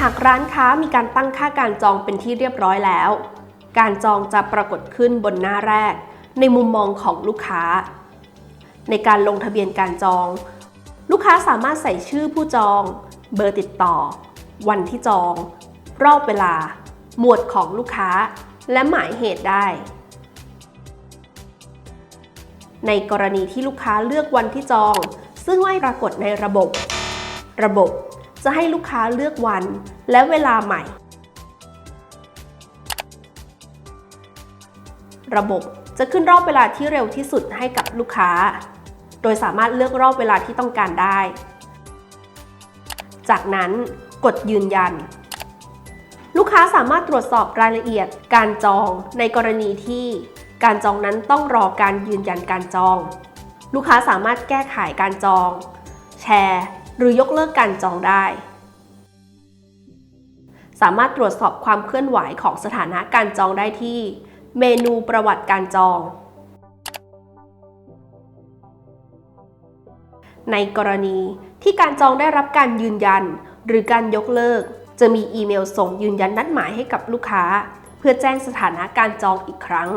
หากร้านค้ามีการตั้งค่าการจองเป็นที่เรียบร้อยแล้ว การจองจะปรากฏขึ้นบนหน้าแรก ในมุมมองของลูกค้า ในการลงทะเบียนการจอง ลูกค้าสามารถใส่ชื่อผู้จอง เบอร์ติดต่อ วันที่จอง รอบเวลา หมวดของลูกค้า และหมายเหตุได้ ในกรณีที่ลูกค้าเลือกวันที่จอง ซึ่งไม่ปรากฏในระบบ ระบบจะให้ลูกค้าเลือกวันและเวลาใหม่ ระบบจะขึ้นรอบเวลาที่เร็วที่สุดให้กับลูกค้า โดยสามารถเลือกรอบเวลาที่ต้องการได้ จากนั้นกดยืนยัน ลูกค้าสามารถตรวจสอบรายละเอียดการจองในกรณีที่การจองนั้นต้องรอการยืนยันการจอง ลูกค้าสามารถแก้ไขการจอง แชร์ หรือยกเลิกการจองได้ สามารถตรวจสอบความเคลื่อนไหวของสถานะการจองได้ที่ เมนูประวัติการจอง ในกรณีที่การจองได้รับการยืนยัน หรือการยกเลิก จะมีอีเมลส่งยืนยันนัดหมายให้กับลูกค้า เพื่อแจ้งสถานะการจองอีกครั้ง